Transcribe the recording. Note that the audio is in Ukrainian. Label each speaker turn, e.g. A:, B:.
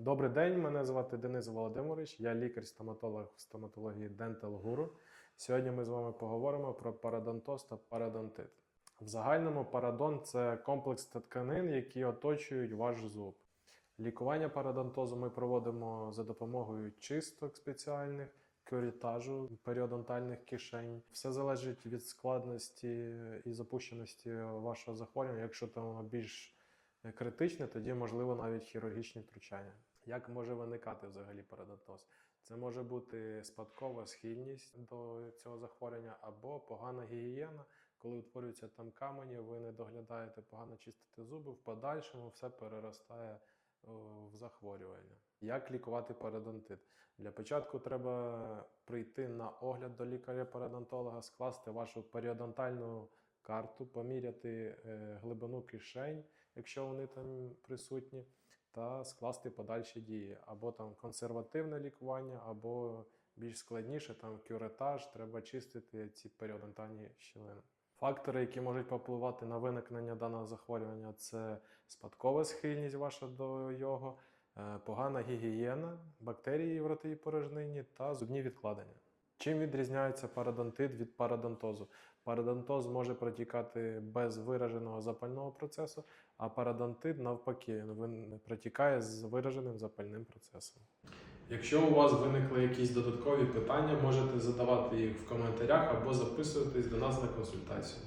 A: Добрий день, мене звати Денис Володимирович, я лікар-стоматолог в стоматології Dental Guru. Сьогодні ми з вами поговоримо про парадонтоз та парадонтит. В загальному парадонт це комплекс тканин, які оточують ваш зуб. Лікування парадонтозу ми проводимо за допомогою чисток спеціальних, кюрітажу, періодонтальних кишень. Все залежить від складності і запущеності вашого захворювання. Якщо там більш критичне, тоді можливо навіть хірургічні втручання. Як може виникати взагалі парадонтоз? Це може бути спадкова схильність до цього захворювання або погана гігієна, коли утворюються там камені, ви не доглядаєте погано чистите зуби, в подальшому все переростає в захворювання. Як лікувати парадонтит? Для початку треба прийти на огляд до лікаря-парадонтолога, скласти вашу періодонтальну карту, поміряти е, глибину кишень, якщо вони там присутні, та скласти подальші дії. Або там консервативне лікування, або більш складніше, там кюретаж, треба чистити ці періодонтальні щілини. Фактори, які можуть попливати на виникнення даного захворювання, це спадкова схильність ваша до його, е, погана гігієна, бактерії в ротовій порожнині та зубні відкладення. Чим відрізняється парадонтит від парадонтозу? Парадонтоз може протікати без вираженого запального процесу, а парадонтит навпаки він протікає з вираженим запальним процесом. Якщо у вас виникли якісь додаткові питання, можете задавати їх в коментарях або записуватись до нас на консультацію.